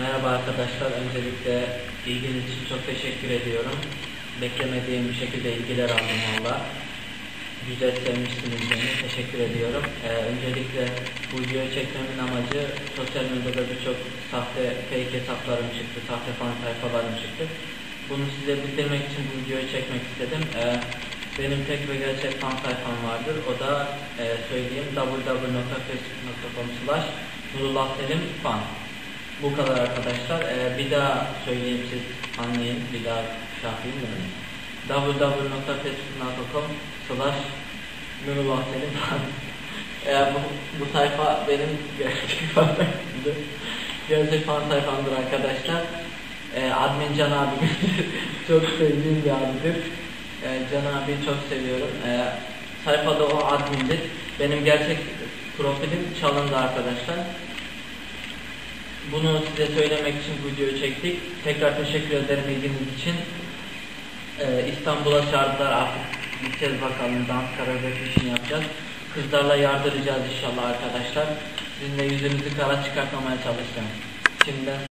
Merhaba arkadaşlar. Öncelikle ilginiz için çok teşekkür ediyorum. Beklemediğim bir şekilde ilgiler aldım valla. Güzel sevmişsiniz beni. Teşekkür ediyorum. Ee, öncelikle bu videoyu çekmemin amacı sosyal medyada birçok sahte fake hesaplarım çıktı. Sahte fan sayfalarım çıktı. Bunu size bildirmek için bu videoyu çekmek istedim. Ee, benim tek ve gerçek fan sayfam vardır. O da e, söyleyeyim www.facebook.com slash Nurullah Selim fan. Bu kadar arkadaşlar. Ee, bir daha söyleyeyim siz anlayın. Bir daha yapayım mı? www.facebook.com slash Nurullah Selim. Ee, bu, bu sayfa benim gerçek sayfamdır. Gerçek fan sayfamdır arkadaşlar. Ee, admin Can abim çok sevdiğim bir abidir. Ee, Can abi çok seviyorum. Ee, sayfada o admindir. Benim gerçek profilim çalındı arkadaşlar. Bunu size söylemek için bu videoyu çektik. Tekrar teşekkür ederim ilginiz için. Ee, İstanbul'a çağırdılar artık gideceğiz bakalım dans koreografisini yapacağız. Kızlarla yardıracağız inşallah arkadaşlar. Sizinle yüzünüzü kara çıkartmamaya çalışacağım. Şimdiden